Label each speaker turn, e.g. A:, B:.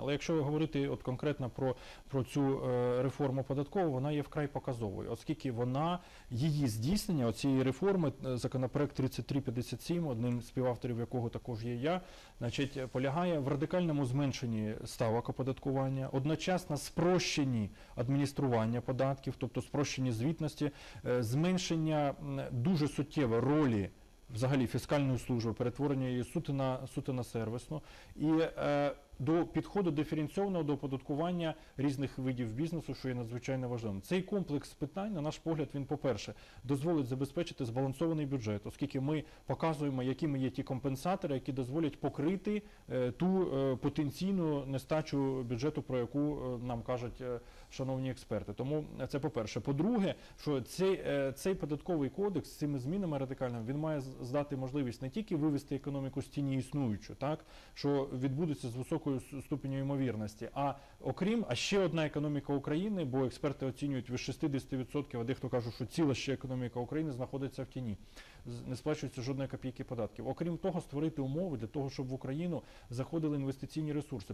A: Але якщо говорити от конкретно про, про цю е, реформу податкову, вона є вкрай показовою, оскільки вона її здійснення цієї реформи, е, законопроект 3357, одним з співавторів якого також є я, значить, е, полягає в радикальному зменшенні ставок оподаткування, одночасно спрощенні адміністрування податків, тобто спрощенні звітності, зменшення дуже суттєве ролі взагалі фіскальної служби, перетворення її суто на суто на сервісну. І е, до підходу диференційованого до оподаткування різних видів бізнесу, що є надзвичайно важливим. Цей комплекс питань, на наш погляд, він, по-перше, дозволить забезпечити збалансований бюджет, оскільки ми показуємо, якими є ті компенсатори, які дозволять покрити е, ту е, потенційну нестачу бюджету, про яку е, нам кажуть шановні експерти. Тому це по-перше. По-друге, що цей, цей податковий кодекс з цими змінами радикальними він має здати можливість не тільки вивести економіку з тіні існуючу, так що відбудеться з високою с- ступеню ймовірності. А окрім, а ще одна економіка України, бо експерти оцінюють від 60%, а дехто каже, що ціла ще економіка України знаходиться в тіні. Не сплачується жодної копійки податків. Окрім того, створити умови для того, щоб в Україну заходили інвестиційні ресурси.